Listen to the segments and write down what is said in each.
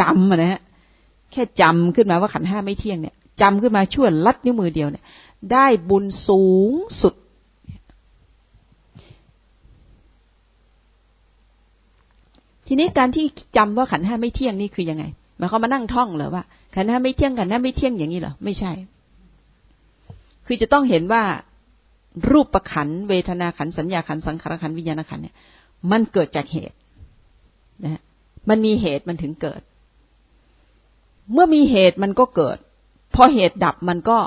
จำอะนะฮะแค่จำขึ้นมาว่าขันห้าไม่เที่ยงเนี่ยจำขึ้นมาชั่วลัดนิ้วมือเดียวเนี่ย ได้บุญสูงสุด ทีนี้การที่จำว่าขันห้าไม่เที่ยงนี่คือยังไงหมายความมานั่งท่องเหรอว่าขันห้าไม่เที่ยงขันห้าไม่เที่ยงอย่างนี้เหรอไม่ใช่ คือจะต้องเห็นว่ารูปประขันเวทนาขันสัญญาขันสังขารขันวิญญาณขันเนี่ย มันเกิดจากเหตุนะมันมีเหตุมันถึงเกิด เมื่อมีเหตุมันก็เกิด พอเหตุดับมันก็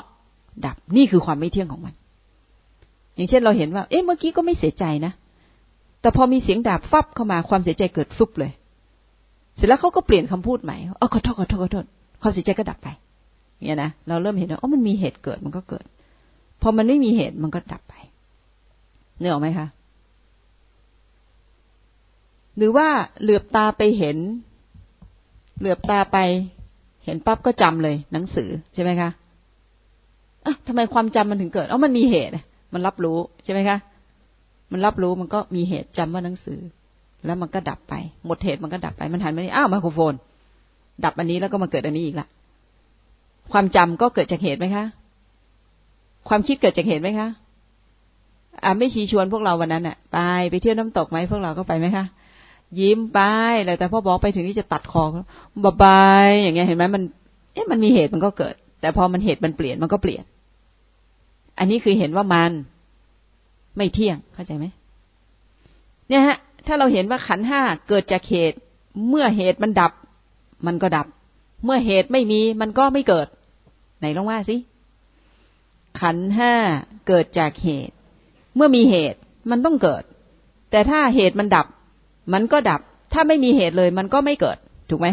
ดับ นี่คือความไม่เที่ยงของมัน อย่างเช่นเราเห็นว่า เอ๊ะ เมื่อกี้ก็ไม่เสียใจนะ แต่พอมีเสียงดาบฟับเข้ามาความเสียใจเกิดฟุบเลย เสร็จแล้วเขาก็เปลี่ยนคำพูดใหม่อ๋อขอโทษขอโทษขอโทษความเสียใจก็ดับไป เนี่ยนะ เราเริ่มเห็นว่า อ๋อ มันมีเหตุเกิดมันก็เกิด พอมันไม่มีเหตุมันก็ดับไปเนื้อออกไหมคะ หรือว่าเหลือบตาไปเห็น เหลือบตาไป เห็นปั๊บก็จำเลย หนังสือใช่ไหมคะอะทำไมความจำมันถึงเกิดอ๋อมันมีเหตุ มันรับรู้ใช่ไหมคะ มันรับรู้มันก็มีเหตุจำว่าหนังสือ แล้วมันก็ดับไป หมดเหตุมันก็ดับไป มันหันมานี่อ้าวไมโครโฟน ดับอันนี้แล้วก็มาเกิดอันนี้อีกละ ความจำก็เกิดจากเหตุไหมคะ ความคิดเกิดจากเหตุไหมคะอ่าไม่ชี้ชวนพวกเราวันนั้นอะไปไปเที่ยวน้ำตกไหมพวกเราก็ไปไหมคะ ยิ้มไปเลยแต่พอบอกไปถึงที่จะตัดคอบายบายอย่างเงี้ยเห็นไหมมัน เอ๊ะมันมีเหตุมันก็เกิด แต่พอมันเหตุมันเปลี่ยนมันก็เปลี่ยน อันนี้คือเห็นว่ามันไม่เที่ยงเข้าใจไหมเนี่ยฮะ ถ้าเราเห็นว่าขันห้าเกิดจากเหตุ เมื่อเหตุมันดับ มันก็ดับ เมื่อเหตุไม่มีมันก็ไม่เกิด ไหนลองว่าสิขันห้าเกิดจากเหตุ เมื่อมีเหตุมันต้องเกิด แต่ถ้าเหตุมันดับ มันก็ดับ ถ้าไม่มีเหตุเลย มันก็ไม่เกิด ถูกไหม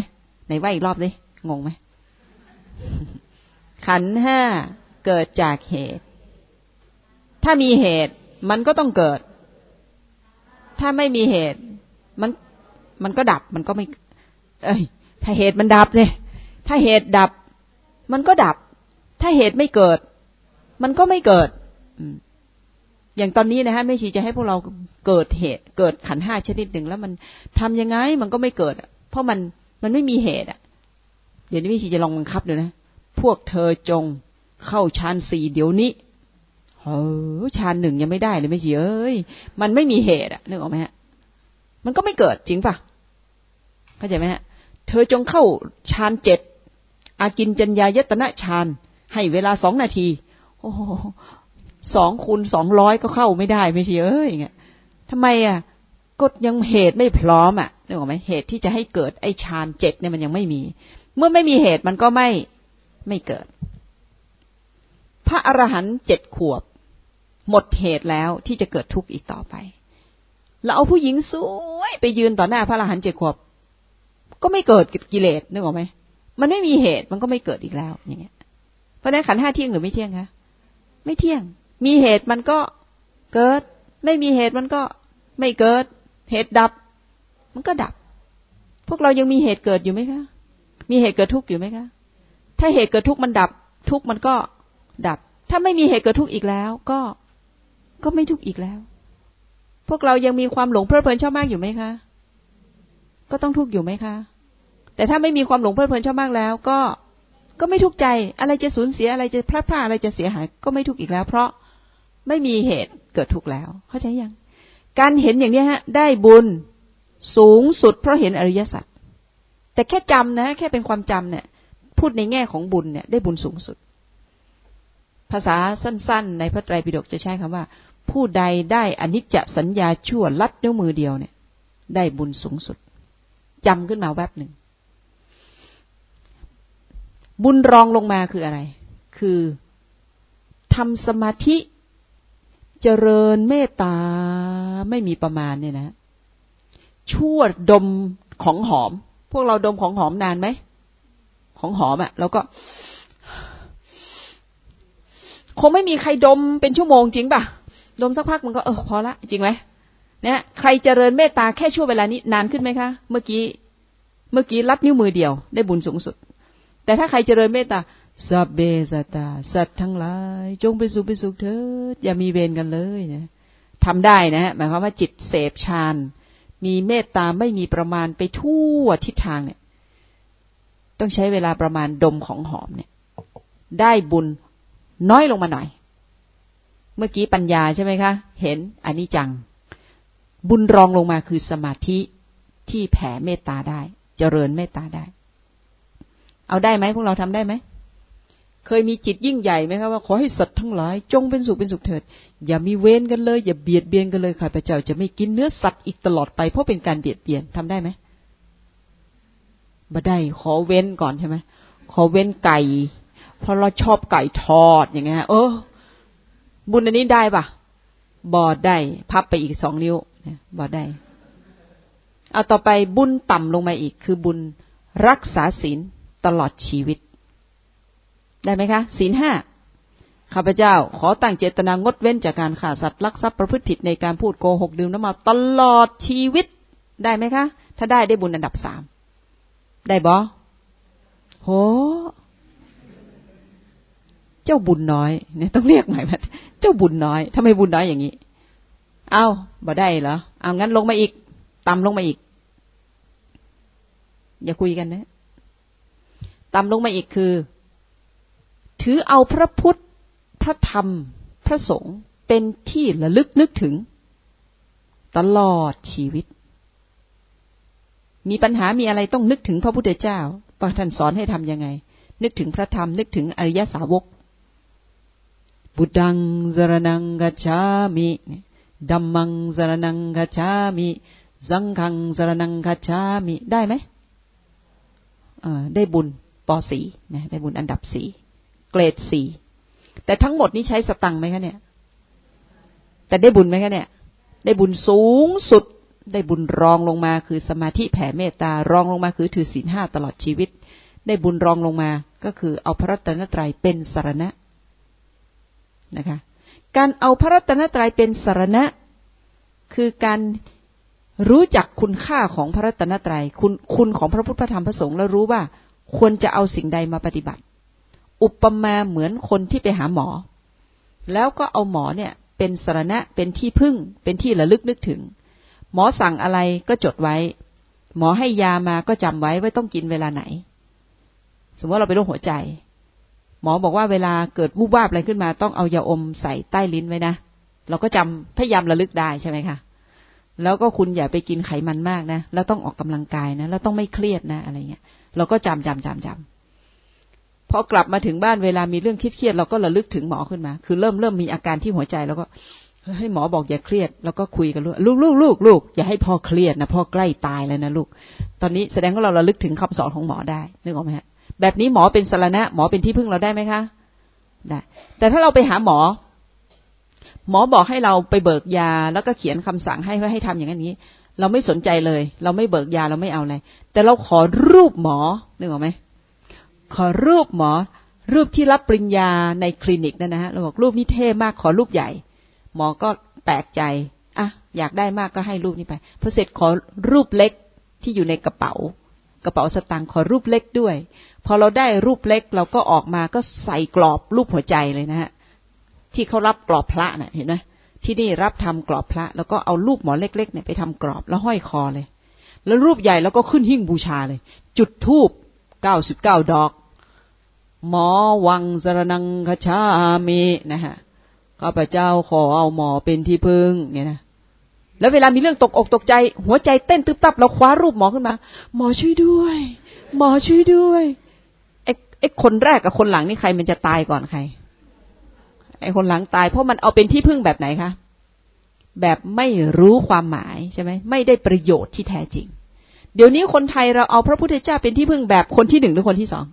ไหนว่าอีกรอบสิงงไหม ขันห้าเกิดจากเหตุ ถ้ามีเหตุ มันก็ต้องเกิด ถ้าไม่มีเหตุ มัน มันก็ดับ มันก็ไม่ เอ้ย ถ้าเหตุมันดับเนี่ยถ้าเหตุดับ มันก็ดับ ถ้าเหตุไม่เกิด มันก็ไม่เกิด อย่างตอนนี้นะฮะแม่ชีจะให้พวกเราเกิดเหตุ เกิดขันห้าชนิดหนึ่งแล้วมันทำยังไงมันก็ไม่เกิด เพราะมันมันไม่มีเหตุอะ เดี๋ยวนี้แม่ชีจะลองบังคับดูนะ พวกเธอจงเข้าฌานสี่เดี๋ยวนี้เออฌานหนึ่งยังไม่ได้เลยแม่ชีเอ้ยมันไม่มีเหตุอะนึกออกไหมฮะมันก็ไม่เกิดจริงปะเข้าใจไหมฮะเธอจงเข้าฌานเจ็ดอากินจัญญายตนะฌานให้เวลาสองนาที โอ้ สองคูณสองร้อยก็เข้าไม่ได้ไม่ใช่เอ้ยเงี้ยทำไมอะก็ยังเหตุไม่พร้อมอะนึกออกไหมเหตุที่จะให้เกิดไอ้ฌานเจ็ดเนี่ยมันยังไม่มี เมื่อไม่มีเหตุมันก็ไม่ไม่เกิด พระอรหันต์เจ็ดขวบ หมดเหตุแล้วที่จะเกิดทุกข์อีกต่อไปแล้วเอาผู้หญิงสวยไปยืนต่อหน้าพระอรหันต์เจ็ดขวบ ก็ไม่เกิดกิเลสนึกออกไหมมันไม่มีเหตุมันก็ไม่เกิดอีกแล้วอย่างเงี้ยเพราะนั้นขันห้าเที่ยงหรือไม่เที่ยงคะไม่เที่ยง มีเหตุมันก็เกิด ไม่มีเหตุมันก็ไม่เกิด เหตุดับ มันก็ดับ พวกเรายังมีเหตุเกิดอยู่ไหมคะ มีเหตุเกิดทุกข์อยู่ไหมคะ ถ้าเหตุเกิดทุกข์มันดับ ทุกข์มันก็ดับ ถ้าไม่มีเหตุเกิดทุกข์อีกแล้ว ก็ก็ไม่ทุกข์อีกแล้ว พวกเรายังมีความหลงเพลิดเพลินชอบมากอยู่ไหมคะ ก็ต้องทุกข์อยู่ไหมคะ แต่ถ้าไม่มีความหลงเพลิดเพลินชอบมากแล้ว ก็ก็ไม่ทุกข์ใจ อะไรจะสูญเสียอะไรจะพลาดพลาดอะไรจะเสียหาย ก็ไม่ทุกข์อีกแล้ว เพราะ ไม่มีเหตุเกิดทุกข์แล้ว เข้าใจยัง การเห็นอย่างนี้ฮะ ได้บุญสูงสุดเพราะเห็นอริยสัจแต่แค่จำนะ แค่เป็นความจำเนี่ย พูดในแง่ของบุญเนี่ยได้บุญสูงสุด ภาษาสั้น ๆ ในพระไตรปิฎกจะใช้คำว่า ผู้ใดได้อนิจจสัญญาชั่วลัดนิ้วมือเดียวเนี่ย ได้บุญสูงสุดจำขึ้นมาแวบหนึ่งบุญรองลงมาคืออะไร คือทำสมาธิ เจริญเมตตาไม่มีประมาณเนี่ยนะชั่วดมของหอม พวกเราดมของหอมนานไหมของหอมอะ่ะแล้วก็ คงไม่มีใครดมเป็นชั่วโมงจริงปะดมสักพักมันก็เออพอละจริงไหมเนี่ยใครเจริญเมตตาแค่ช่วงเวลานี้นานขึ้นไหมคะเมื่อกี้ เมื่อกี้รับนิ้วมือเดียวได้บุญสูงสุด แต่ถ้าใครเจริญเมตตา สัพเบสตา สัตว์ทั้งหลาย จงไปสุขไปสุขเถิด อย่ามีเวรกันเลยนะทำได้นะหมายความว่าจิตเสพฌานมีเมตตาไม่มีประมาณไปทั่วทิศทางเนี่ย ต้องใช้เวลาประมาณดมของหอมเนี่ย ได้บุญน้อยลงมาหน่อย เมื่อกี้ปัญญาใช่ไหมคะ เห็นอันนี้จัง บุญรองลงมาคือสมาธิที่แผ่เมตตาได้ เจริญเมตตาได้ เอาได้ไหมพวกเราทำได้ไหม เคยมีจิตยิ่งใหญ่ไหมครับว่าขอให้สัตว์ทั้งหลาย จงเป็นสุขเป็นสุขเถิด อย่ามีเวรกันเลย อย่าเบียดเบียนกันเลยข้าพเจ้าจะไม่กินเนื้อสัตว์อีกตลอดไปเพราะเป็นการเบียดเบียนทำได้ไหมบ่ได้ขอเว้นก่อนใช่ไหมขอเว้นไก่เพราะเราชอบไก่ทอดอย่างเงี้ยเออ บุญอันนี้ได้ปะบอดได้ พับไปอีกสองนิ้วบอดได้เอาต่อไปบุญต่ำลงมาอีก คือบุญรักษาศีลตลอดชีวิต ได้ไหมคะศีลห้าข้าพเจ้า ขอตั้งเจตนางดเว้นจากการฆ่าสัตว์ลักทรัพย์ประพฤติผิดในการพูดโกหกดื่มน้ำเมาตลอดชีวิตได้ไหมคะ ถ้าได้ได้บุญอันดับสามได้บอโหเจ้าบุญน้อยเนี่ยต้องเรียกใหม่มาเจ้าบุญน้อยทำไมบุญน้อยอย่างนี้ เอาบ่ได้เหรอเอางั้นลงมาอีกต่ำลงมาอีก อย่าคุยกันนะต่ำลงมาอีกคือ ถือเอาพระพุทธ พระธรรม พระสงฆ์เป็นที่ระลึกนึกถึง ตลอดชีวิต มีปัญหามีอะไรต้องนึกถึงพระพุทธเจ้าพระท่านสอนให้ทำยังไง นึกถึงพระธรรม นึกถึงอริยสาวกบุดังสรนังกัจฉามิดัมมังสรนังกัจฉามิสังฆังสรนังกัจฉามิได้ไหมได้บุญปสี่นะได้บุญอันดับสี่ เกรดสี่แต่ทั้งหมดนี้ใช้สตังไหมคะเนี่ย แต่ได้บุญไหมคะเนี่ย ได้บุญสูงสุด ได้บุญรองลงมาคือสมาธิแผ่เมตตารองลงมาคือถือศีลห้าตลอดชีวิต ได้บุญรองลงมาก็คือเอาพระรัตนตรัยเป็นสารณะนะคะ การเอาพระรัตนตรัยเป็นสารณะ คือการรู้จักคุณค่าของพระรัตนตรยัยคุณคุณของพระพุทธธรรมพระสงฆ์แล้วรู้ว่าควรจะเอาสิ่งใดมาปฏิบัติ อุปมาเหมือนคนที่ไปหาหมอ แล้วก็เอาหมอเนี่ยเป็นสารณะเป็นที่พึ่ง เป็นที่ระลึกนึกถึง หมอสั่งอะไรก็จดไว้ หมอให้ยามาก็จำไว้ว่าต้องกินเวลาไหน สมมติว่าเราเป็นโรคหัวใจ หมอบอกว่าเวลาเกิดวูบวาบอะไรขึ้นมาต้องเอายาอมใส่ใต้ลิ้นไว้นะเราก็จำพยายามระลึกได้ใช่ไหมคะแล้วก็คุณอย่าไปกินไขมันมากนะ แล้วต้องออกกำลังกายนะ แล้วต้องไม่เครียดนะอะไรเงี้ย เราก็จำจำจำจำ พอกลับมาถึงบ้านเวลามีเรื่องคิดเครียดเราก็ระลึกถึงหมอขึ้นมา คือเริ่มเริ่มมีอาการที่หัวใจแล้วก็ให้หมอบอกอย่าเครียด แล้วก็คุยกันลูกลูกลูกลูกลูกอย่าให้พ่อเครียดนะพ่อใกล้ตายแล้วนะลูก ตอนนี้แสดงว่าเราระลึกถึงคำสอนของหมอได้นึกออกไหมฮะแบบนี้หมอเป็นสารณะ หมอเป็นที่พึ่งเราได้ไหมคะได้แต่ถ้าเราไปหาหมอ หมอบอกให้เราไปเบิกยา แล้วก็เขียนคำสั่งให้ว่าให้ทำอย่างนี้ เราไม่สนใจเลย เราไม่เบิกยาเราไม่เอาเลยแต่เราขอรูปหมอนึกออกไหม ขอรูปหมอ รูปที่รับปริญญาในคลินิกนั่นนะฮะเราบอกรูปนี้เท่มากขอรูปใหญ่ หมอก็แปลกใจอะอยากได้มากก็ให้รูปนี้ไปพอเสร็จขอรูปเล็กที่อยู่ในกระเป๋า กระเป๋าสตางค์ขอรูปเล็กด้วย พอเราได้รูปเล็กเราก็ออกมาก็ใส่กรอบรูปหัวใจเลยนะฮะที่เขารับกรอบพระนะ่ะเห็นไหมที่นี่รับทำกรอบพระ แล้วก็เอารูปหมอเล็กๆเนี่ยไปทำกรอบแล้วห้อยคอเลย แล้วรูปใหญ่แล้วก็ขึ้นหิ้งบูชาเลย จุดทูบเก้าสิบเก้าดอก หมอวังสรนังคชามีนะฮะข้าพเจ้าขอเอาหมอเป็นที่พึ่งเนี่ยนะแล้วเวลามีเรื่องตกอกตกใจ หัวใจเต้นตึบตับเราคว้ารูปหมอขึ้นมา หมอช่วยด้วย หมอช่วยด้วยไอ้ไอ้คนแรกกับคนหลังนี่ใครมันจะตายก่อนใครไอ้คนหลังตายเพราะมันเอาเป็นที่พึ่งแบบไหนคะแบบไม่รู้ความหมายใช่ไหมไม่ได้ประโยชน์ที่แท้จริง เดี๋ยวนี้คนไทยเราเอาพระพุทธเจ้าเป็นที่พึ่งแบบคนที่หนึ่งหรือคนที่สอง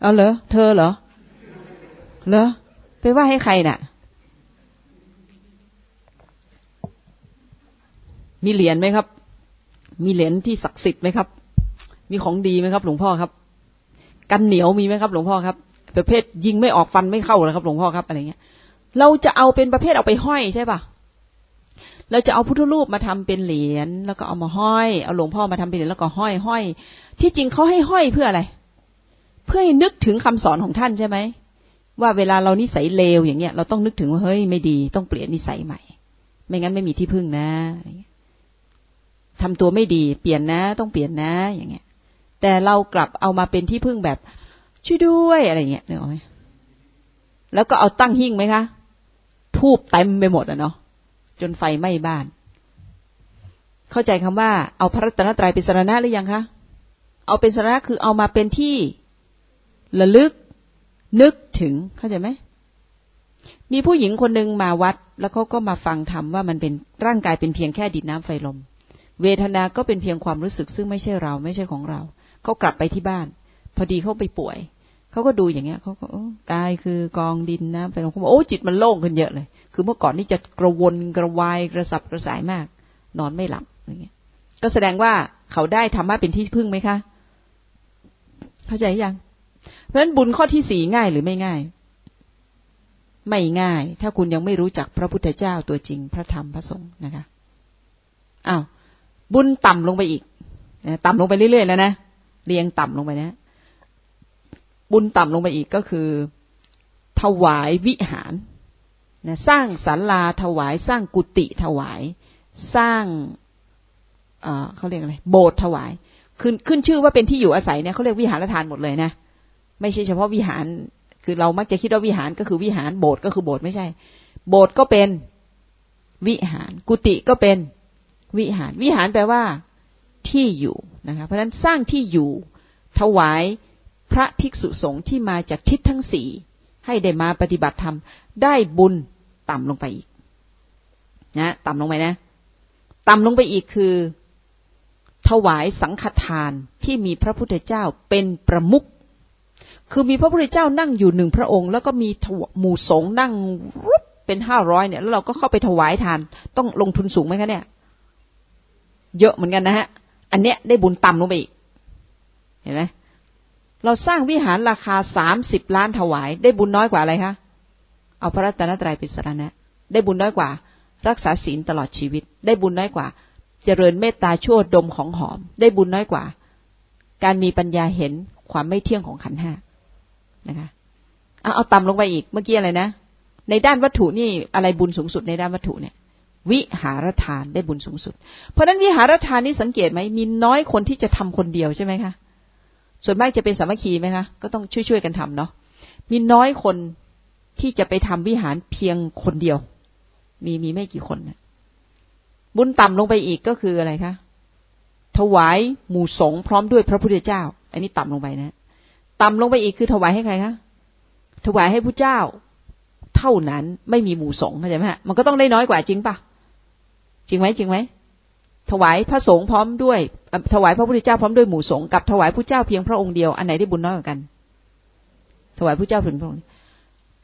เอาเหรอเธอเหรอเหรอไปว่าให้ใครนะ่ะ มีเหรียญไหมครับ มีเหรียญที่ศักดิ์สิทธิ์ไหมครับ มีของดีไหมครับ หลวงพ่อครับ กันเหนียวมีไหมครับ หลวงพ่อครับ ประเภทยิงไม่ออกฟันไม่เข้าเลยครับ หลวงพ่อครับอะไรเงี้ย เราจะเอาเป็นประเภทเอาไปห้อยใช่ปะเราจะเอาพุทธรูปมาทำเป็นเหรียญแล้วก็เอามาห้อย เอาหลวงพ่อมาทำเป็นเหรียญแล้วก็ห้อยห้อยที่จริงเขาให้ห้อยเพื่ออะไร เพื่อให้นึกถึงคำสอนของท่านใช่ไหมว่าเวลาเรานิสัยเลวอย่างเงี้ย เราต้องนึกถึงว่าเฮ้ยไม่ดี ต้องเปลี่ยนนิสัยใหม่ ไม่งั้นไม่มีที่พึ่งนะทำตัวไม่ดีเปลี่ยนนะ ต้องเปลี่ยนนะ อย่างเงี้ย แต่เรากลับเอามาเป็นที่พึ่งแบบช่วยด้วยอะไรเงี้ยนึกออกไหมแล้วก็เอาตั้งหิ้งไหมคะทูบเต็มไปหมดอะเนาะจนไฟไหม้บ้าน เข้าใจคำว่าเอาพระรัตนตรัยเป็นสารณะหรือยังคะเอาเป็นสารณะคือเอามาเป็นที่ ระลึก นึกถึงเข้าใจไหมมีผู้หญิงคนหนึ่งมาวัด แล้วเขาก็มาฟังธรรมว่ามันเป็นร่างกายเป็นเพียงแค่ดินน้ำไฟลม เวทนาก็เป็นเพียงความรู้สึกซึ่งไม่ใช่เราไม่ใช่ของเรา เขากลับไปที่บ้าน พอดีเขาไปป่วยเขาก็ดูอย่างเงี้ยเขาก็โอ้กายคือกองดินน้ำไฟลมเขาบอกโอ้จิตมันโล่งขึ้นเยอะเลย คือเมื่อก่อนนี่จะกระวนกระวายกระสับกระส่ายมาก นอนไม่หลับอย่างเงี้ย ก็แสดงว่าเขาได้ธรรมะเป็นที่พึ่งไหมคะ เข้าใจยัง เพราะฉะนั้นบุญข้อที่สี่ง่ายหรือไม่ง่าย ไม่ง่าย ถ้าคุณยังไม่รู้จักพระพุทธเจ้าตัวจริงพระธรรมพระสงฆ์นะคะอ้าวบุญต่ำลงไปอีกต่ำลงไปเรื่อยๆแล้วนะเรียงต่ำลงไปนะ บุญต่ำลงไปอีกก็คือ ถวายวิหารนะสร้างศาลาถวาย สร้างกุฏิถวาย สร้างเขาเรียกอะไรโบสถ์ถวายขึ้นขึ้นชื่อว่าเป็นที่อยู่อาศัยเนี่ยเขาเรียกวิหารทานหมดเลยนะ ไม่ใช่เฉพาะวิหาร คือเรามักจะคิดว่าวิหารก็คือวิหารโบสถ์ก็คือโบสถ์ไม่ใช่ โบสถ์ก็เป็นวิหาร กุฏิก็เป็นวิหาร วิหารแปลว่า ที่อยู่นะคะเพราะฉะนั้นสร้างที่อยู่ถวายพระภิกษุสงฆ์ที่มาจากทิศทั้งสี่ให้ได้มาปฏิบัติธรรมได้บุญต่ำลงไปอีกนะต่ำลงไปนะ ต่ำลงไปอีกคือ ถวายสังฆทานที่มีพระพุทธเจ้าเป็นประมุข คือมีพระพุทธเจ้านั่งอยู่หนึ่งพระองค์ แล้วก็มีหมู่สงฆ์นั่งรุบเป็นห้าร้อยเนี่ย แล้วเราก็เข้าไปถวายทาน ต้องลงทุนสูงไหมคะเนี่ย เยอะเหมือนกันนะฮะ อันเนี้ยได้บุญต่ำลงไปอีก เห็นไหมเราสร้างวิหารราคาสามสิบล้านถวาย ได้บุญน้อยกว่าอะไรคะเอาพระรัตนตรัยเป็นสรณะ ได้บุญน้อยกว่า รักษาศีลตลอดชีวิต ได้บุญน้อยกว่า เจริญเมตตาชั่วดมของหอม ได้บุญน้อยกว่า การมีปัญญาเห็นความไม่เที่ยงของขันห้า นะคะเอาเอาต่ำลงไปอีกเมื่อกี้อะไรนะ ในด้านวัตถุนี่อะไรบุญสูงสุดในด้านวัตถุเนี่ย วิหารทานได้บุญสูงสุด เพราะนั้นวิหารทานนี่สังเกตไหมมีน้อยคนที่จะทำคนเดียวใช่ไหมคะส่วนมากจะเป็นสามัคคีไหมคะก็ต้องช่วยๆกันทำเนาะมีน้อยคนที่จะไปทำวิหารเพียงคนเดียว มีมีไม่กี่คนนะบุญต่ำลงไปอีกก็คืออะไรคะถวายหมู่สงพร้อมด้วยพระพุทธเจ้า อันนี้ต่ำลงไปนะ ต่ำลงไปอีกคือถวายให้ใครคะถวายให้ผู้เจ้า เท่านั้นไม่มีหมู่สงฆ์เข้าใจไหมฮะมันก็ต้องได้น้อยกว่าจริงปะจริงไหมจริงไหมถวายพระสงฆ์พร้อมด้วย ถวายพระพุทธเจ้าพร้อมด้วยหมู่สงฆ์กับถวายผู้เจ้าเพียงพระองค์เดียวอันไหนได้บุญน้อยกว่ากัน ถวายผู้เจ้าเพียงพระองค์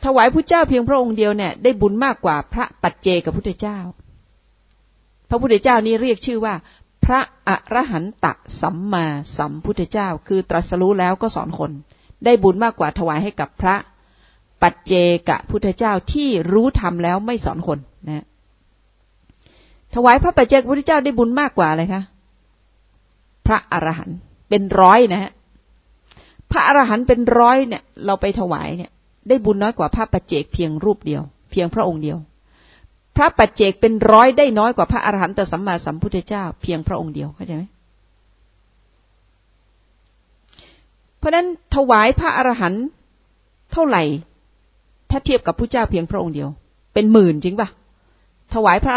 ถวายผู้เจ้าเพียงพระองค์เดียวเนี่ยได้บุญมากกว่าพระปัจเจกับพุทธเจ้า พระพุทธเจ้านี่เรียกชื่อว่า พระอรหันตสัมมาสัมพุทธเจ้า คือตรัสรู้แล้วก็สอนคน ได้บุญมากกว่าถวายให้กับพระปัจเจกพุทธเจ้าที่รู้ธรรมแล้วไม่สอนคนนะถวายพระปัจเจกพุทธเจ้าได้บุญมากกว่าอะไรคะพระอรหันต์เป็นร้อยนะฮะพระอรหันต์เป็นร้อยเนี่ย เราไปถวายเนี่ย ได้บุญน้อยกว่าพระปัจเจกเพียงรูปเดียว เพียงพระองค์เดียว พระปัจเจกเป็นร้อยได้น้อยกว่าพระอรหันตสัมมาสัมพุทธเจ้า เพียงพระองค์เดียวเข้าใจไหมเพราะนั้นถวายพระอรหันต์เท่าไหร่ ถ้าเทียบกับพระเจ้าเพียงพระองค์เดียว เป็นหมื่นจริงปะถวายพระ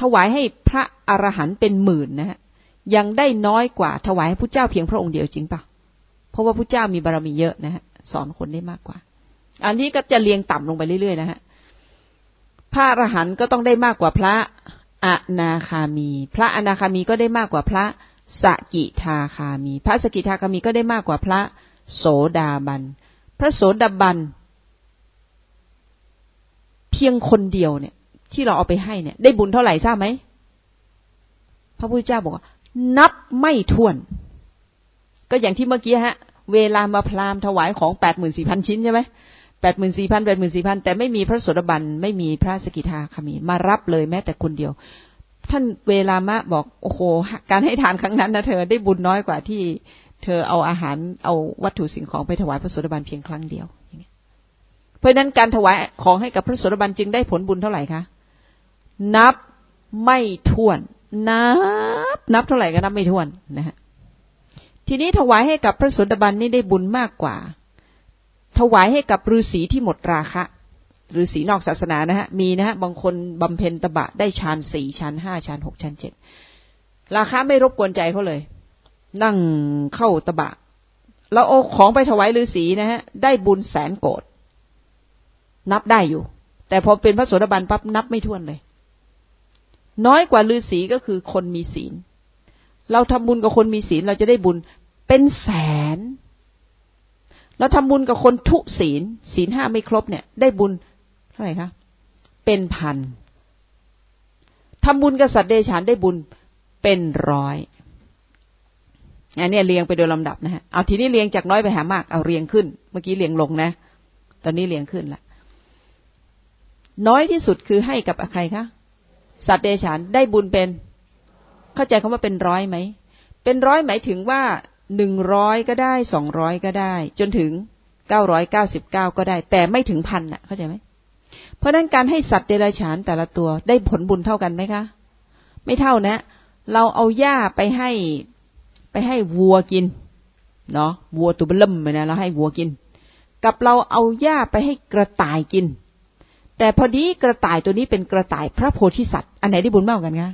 ถวายให้พระอรหันต์เป็นหมื่นนะฮะยังได้น้อยกว่าถวายให้พระเจ้าเพียงพระองค์เดียวจริงปะเพราะว่าพระเจ้ามีบารมีเยอะนะฮะสอนคนได้มากกว่า อันนี้ก็จะเรียงต่ำลงไปเรื่อยๆนะฮะ พระอรหันต์ก็ต้องได้มากกว่าพระอนาคามี พระอนาคามีก็ได้มากกว่าพระสกิทาคามี พระสกิทาคามีก็ได้มากกว่าพระโสดาบัน พระโสดาบัน เพียงคนเดียวเนี่ย ที่เราเอาไปให้เนี่ย ได้บุญเท่าไหร่ทราบไหมพระพุทธเจ้าบอกว่านับไม่ถ้วน ก็อย่างที่เมื่อกี้ฮะ เวลามาพรามถวายของแปดหมื่นสี่พันชิ้นใช่ไหม แปดหมื่นสี่พันแปดหมื่นสี่พันแต่ไม่มีพระโสดาบันไม่มีพระสกิทาคามีมารับเลยแม้แต่คนเดียว ท่านเวลามะบอกโอ้โหการให้ทานครั้งนั้นนะเธอได้บุญน้อยกว่าที่เธอเอาอาหารเอาวัตถุสิ่งของไปถวายพระโสดาบันเพียงครั้งเดียวเพราะนั้นการถวายของให้กับพระโสดาบันจึงได้ผลบุญเท่าไหร่คะนับไม่ถ้วน นับ นับเท่าไหร่ก็นับไม่ถ้วนนะฮะทีนี้ถวายให้กับพระโสดาบันนี่ได้บุญมากกว่า ถวายให้กับฤาษีที่หมดราคะฤาษีนอกศาสนานะฮะมีนะฮะบางคนบำเพ็ญตบะได้ฌานสี่ฌานห้าฌานหกฌานเจ็ดราคาไม่รบกวนใจเขาเลย นั่งเข้าตบะเราเอาของไปถวายฤาษีนะฮะได้บุญแสนโกดนับได้อยู่ แต่พอเป็นพระโสดาบันปั๊บนับไม่ถ้วนเลย น้อยกว่าฤาษีก็คือคนมีศีล เราทำบุญกับคนมีศีลเราจะได้บุญเป็นแสน เราทำบุญกับคนทุศีล ศีลห้าไม่ครบเนี่ย ได้บุญเท่าไหร่คะ เป็นพันทำบุญกับสัตว์เดชานได้บุญเป็นร้อยอันนี้เรียงไปโดยลำดับนะฮะ เอาทีนี้เรียงจากน้อยไปหามาก เอาเรียงขึ้น เมื่อกี้เรียงลงนะ ตอนนี้เรียงขึ้นละ น้อยที่สุดคือให้กับใครคะ สัตว์เดชานได้บุญเป็น เข้าใจคำว่าเป็นร้อยไหม เป็นร้อยหมายถึงว่า หนึ่งร้อยก็ได้สองร้อยก็ได้ จนถึงเก้าร้อยเก้าสิบเก้าก็ได้ แต่ไม่ถึงพันน่ะเข้าใจไหมเพราะนั้นการให้สัตว์เดรัจฉานแต่ละตัวได้ผลบุญเท่ากันไหมคะ ไม่เท่านะ เราเอาหญ้าไปให้ไปให้วัวกินเนาะวัวตัวเบิ่มเลยนะเราให้วัวกิน กับเราเอาหญ้าไปให้กระต่ายกิน แต่พอดีกระต่ายตัวนี้เป็นกระต่ายพระโพธิสัตว์ อันไหนได้บุญมากกว่ากันคะ